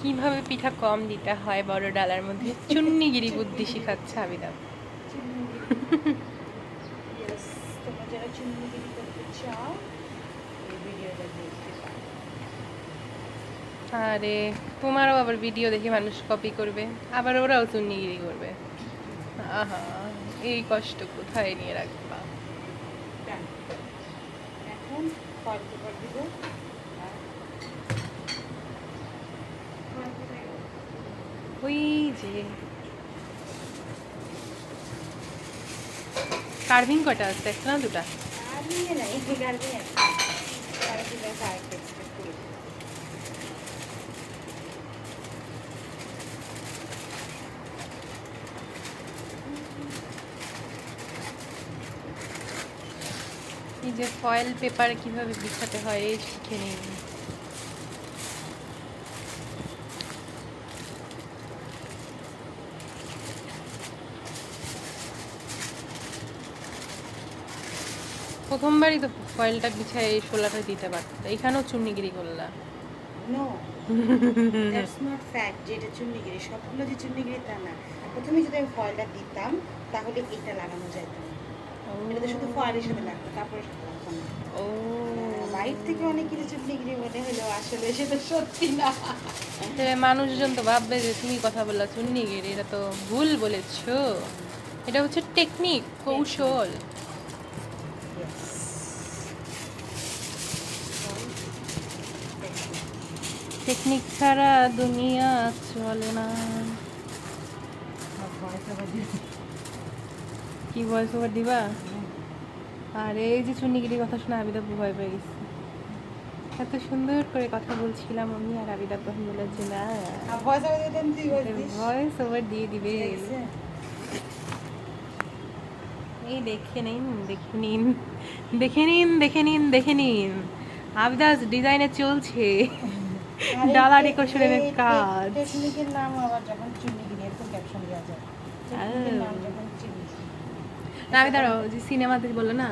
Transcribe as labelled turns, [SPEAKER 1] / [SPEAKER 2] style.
[SPEAKER 1] কীভাবে পিঠা কম দিতে হয় বড় ডালার মধ্যে? চুন্নিগিরি বুদ্ধি শিখাচ্ছে আবিদা। আরে তোমারও আবার ভিডিও দেখে মানুষ কপি করবে। আবার ওরাও চুন্নিগিরি করবে। আহা এই কষ্ট কোথায় নিয়ে রাখবা?
[SPEAKER 2] এখন দিব আর
[SPEAKER 1] ওই যে। কার্ভিং কটা আছে? একটা না দুটা? এই যে ফয়েল পেপার কীভাবে বিছাতে হয় এই শিখে নিই। প্রথমবারই তো ফয়েলটা বিছায় এই শোলাটা দিতে পারত। এখানেও চুন্নিগিরি করলা
[SPEAKER 2] নো। দ্যাটস নট ফ্যাক্ট যে এটা চুন্নিগিরি। সবগুলো যে চুন্নিগিরি তা না। প্রথমে যদি আমি ফয়েলটা দিতাম তাহলে এটা লাগানো যেত এটা তো শুধু ফয়েলের সাথে লাগতো কাপড়ের সাথে লাগতো না।
[SPEAKER 1] ও।
[SPEAKER 2] বাইর থেকে অনেক কিছু চুন্নিগিরি মনে হলো আসলে সেটা সত্যি না।
[SPEAKER 1] মানুষজন তো ভাববে যে তুমি কথা বললা চুন্নিগিরি এটা তো ভুল বলেছ। এটা হচ্ছে টেকনিক কৌশল। টেকনিক ছাড়া দুনিয়া চলে না। কি ভয়েস ওভার দিবা? আর এই যে চুন্নিগিরি কথা শুনে আবিদা ভয় পেয়ে গেছে। এত সুন্দর করে কথা বলছিলাম আমি আর আবিদা তখন বলে যে না
[SPEAKER 2] ভয়েস ওভার
[SPEAKER 1] দিয়ে দিবে? এই দেখে নিন দেখে নিন দেখে নিন দেখে নিন দেখে নিন। আবিদাস ডিজাইনে চলছে। ডালা ডেকোরেশনের কাজ।
[SPEAKER 2] টেকনিকের নাম আবার যখন চুন্নিগিরি এরকম ক্যাপশন দেওয়া যায়। টেকনিকের নাম যখন চুন্নিগিরি
[SPEAKER 1] আমি দাঁড়াও যে সিনেমাতে বলল না?